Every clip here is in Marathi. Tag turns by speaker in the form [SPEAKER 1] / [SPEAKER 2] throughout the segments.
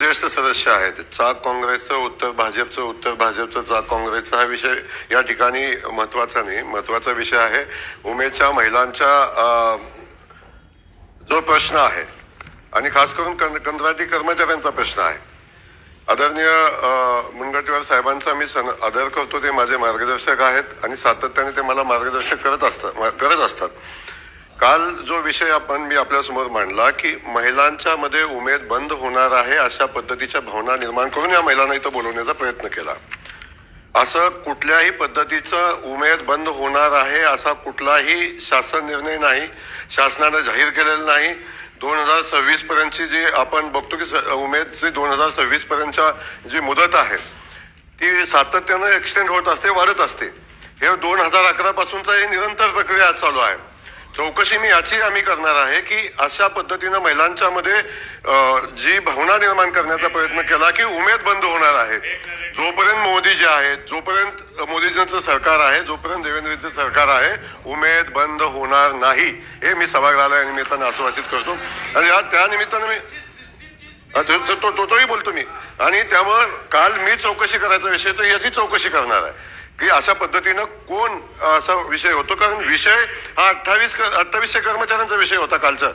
[SPEAKER 1] ज्येष्ठ सदस्य आहेत. चाक काँग्रेसचं उत्तर भाजपचं उत्तर भाजपचं चाक काँग्रेसचा हा विषय या ठिकाणी महत्त्वाचा नाही. महत्त्वाचा विषय आहे. उमेदच्या महिलांच्या जो प्रश्न आहे आणि खास करून कं- कंत्राटी कर्मचाऱ्यांचा प्रश्न आहे. आदरणीय अ, मुनगंटीवार साहेबांचा मी सन आदर करतो. ते माझे मार्गदर्शक आहेत आणि सातत्याने ते मला मार्गदर्शक करत असतात करत असतात. काल जो विषय आपण मी आपल्यासमोर मांडला की महिलांच्या मध्ये उमेद बंद होणार आहे अशा पद्धतीच्या भावना निर्माण करून या महिलांना इथं बोलवण्याचा प्रयत्न केला. असं कुठल्याही पद्धतीचं उमेद बंद होणार आहे असा कुठलाही शासन निर्णय नाही शासनानं जाहीर केलेला नाही. दोन हजार सव्वीस पर्यंतची जी आपण बघतो की स- उमेदची दोन हजार सव्वीस पर्यंतच्या जी मुदत आहे ती सातत्यानं एक्सटेंड होत असते वाढत असते. हे दोन हजार अकरापासूनचा हे ही निरंतर प्रक्रिया चालू आहे. चौकशी मी याची आम्ही करणार आहे की अशा पद्धतीनं महिलांच्या मध्ये जी भावना निर्माण करण्याचा प्रयत्न केला की उमेद बंद होणार आहे. जोपर्यंत मोदी जे आहेत जोपर्यंत मोदीजींचं सरकार आहे जोपर्यंत देवेंद्रजीचं सरकार आहे उमेद बंद होणार नाही हे मी सभागृहाला निमित्तानं आश्वासित करतो. आणि या त्यानिमित्तानं मी तो तो- तो- तोही बोलतो मी. आणि त्यामुळं काल मी चौकशी करायचा विषय तर याची चौकशी करणार आहे. की अशा पद्धतीनं कोण असा विषय होतो. कारण विषय हा अठ्ठावीस अठ्ठावीसशे कर्मचाऱ्यांचा विषय होता कालचा.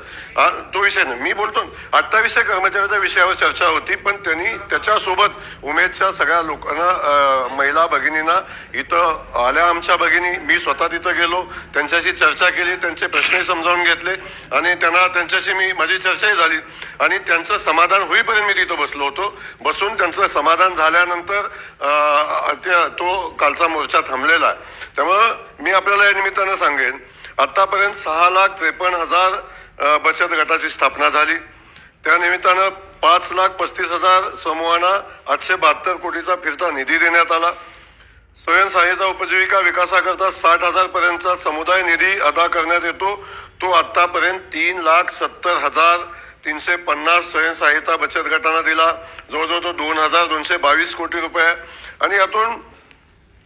[SPEAKER 1] तो विषय नाही. मी बोलतो अठ्ठावीसशे कर्मचाऱ्यांच्या विषयावर चर्चा होती पण त्यांनी त्याच्यासोबत उमेदच्या सगळ्या लोकांना महिला भगिनींना इथं आल्या आमच्या भगिनी. मी स्वतः तिथं गेलो त्यांच्याशी चर्चा केली त्यांचे प्रश्नही समजावून घेतले आणि त्यांना त्यांच्याशी मी माझी चर्चाही झाली. आणि त्यांचं समाधान होईपर्यंत मी तिथं बसलो होतो. बसून त्यांचं समाधान झाल्यानंतर तो कालचा मोर्चा थांबलेला आहे. त्यामुळं मी आपल्याला या निमित्तानं सांगेन आतापर्यंत सहा लाख त्रेपन्न हजार बचत गटाची स्थापना झाली. त्या निमित्तानं पाच लाख पस्तीस हजार समूहांना आठशे बहात्तर कोटीचा फिरता निधी देण्यात आला. स्वयंसहाय्यता उपजीविका विकासाकरता साठ हजारपर्यंतचा समुदाय निधी अदा करण्यात येतो. तो आत्तापर्यंत तीन लाख सत्तर हजार तीनशे पन्नास स्वयंसहाय्यता बचत गटांना दिला. जवळजवळ तो दोन हजार दोनशे बावीस कोटी रुपये आणि यातून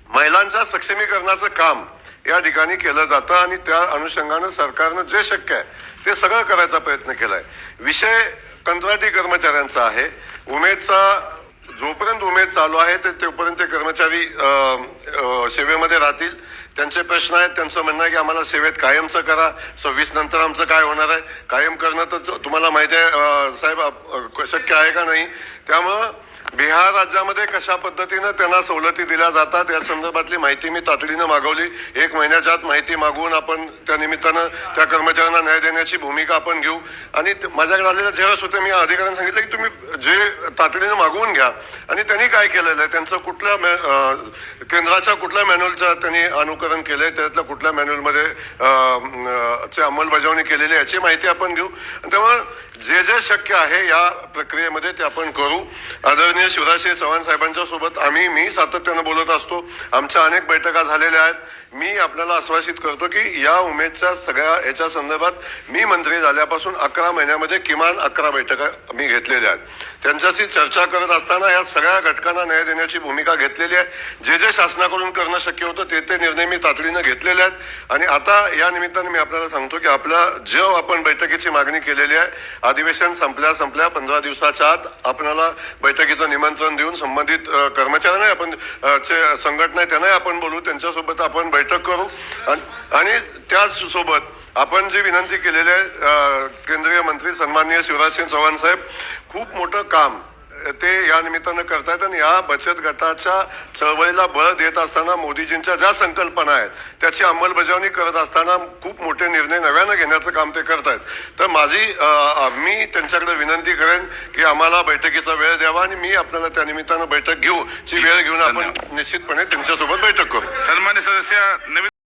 [SPEAKER 1] महिलांच्या सक्षमीकरणाचं काम या ठिकाणी केलं जातं आणि त्या अनुषंगानं सरकारनं जे शक्य आहे ते सगळं करायचा प्रयत्न केलाय. विषय कंत्राटी कर्मचाऱ्यांचा आहे. उमेदचा जोपर्यंत उमेद चालू आहे ते तोपर्यंत ते कर्मचारी सेवेमध्ये राहतील. त्यांचे प्रश्न आहेत त्यांचं म्हणणं आहे की आम्हाला सेवेत कायमचं करा. सव्वीस नंतर आमचं काय होणार आहे? कायम करणं तर तुम्हाला माहिती आहे साहेब शक्य आहे का नाही? त्यामुळं बिहार राज्यामध्ये कशा पद्धतीनं त्यांना सवलती दिल्या जातात या संदर्भातली माहिती मी तातडीनं मागवली. एक महिन्याच्या आत माहिती मागवून आपण त्या निमित्तानं त्या कर्मचाऱ्यांना न्याय देण्याची भूमिका आपण घेऊ. आणि माझ्याकडे आलेल्या जेव्हा होते मी अधिकाऱ्यांना सांगितलं की तुम्ही जे तातडीनं मागवून घ्या. आणि त्यांनी काय केलेलं आहे? त्यांचं कुठल्या मॅ- केंद्राच्या कुठल्या मॅन्युअलचं त्यांनी अनुकरण केलं आहे त्यातल्या कुठल्या मॅन्युअलमध्ये चे अंमलबजावणी केलेली आहे याची माहिती आपण घेऊ. आणि त्यामुळे जे जे शक्य आहे या प्रक्रियेमध्ये ते आपण करू. आदरणीय शिवराजसिंह चव्हाण साहेबांच्या सोबत आम्ही मी सातत्यानं बोलत असतो. आमच्या अनेक बैठका झालेल्या आहेत. मी आपल्याला आश्वासित करतो की या उमेदच्या सगळ्या याच्या संदर्भात मी मंत्री झाल्यापासून अकरा महिन्यामध्ये किमान अकरा बैठका मी घेतलेल्या आहेत. त्यांच्याशी चर्चा करत असताना या सगळ्या घटकांना न्याय देण्याची भूमिका घेतलेली आहे. जे जे शासनाकडून करणं शक्य होतं ते ते निर्णय मी तातडीनं घेतलेले आहेत. आणि आता या निमित्ताने मी आपल्याला सांगतो की आपला जो आपण बैठकीची मागणी केलेली आहे अधिवेशन संपल्या संपल्या पंधरा दिवसाच्या आत आपल्याला बैठकीचं निमंत्रण देऊन संबंधित कर्मचाऱ्यांना आपण चे संघटना आहे त्यांनाही आपण बोलू त्यांच्यासोबत आपण बैठक करू. आणि- त्याचसोबत आपण जी विनंती केलेली आहे केंद्रीय मंत्री सन्माननीय शिवराजसिंह चव्हाण साहेब खूप मोठं काम ते या निमित्तानं करतायत आणि या बचत गटाच्या चळवळीला बळ देत असताना मोदीजींच्या ज्या संकल्पना आहेत त्याची अंमलबजावणी करत असताना खूप मोठे निर्णय नव्यानं घेण्याचं काम ते करतायत. तर माझी मी त्यांच्याकडे विनंती करेन की आम्हाला बैठकीचा वेळ द्यावा आणि मी आपल्याला त्या निमित्तानं बैठक घेऊ. ची वेळ घेऊन आपण निश्चितपणे त्यांच्यासोबत बैठक करू.
[SPEAKER 2] सन्मान्य सदस्य नवीन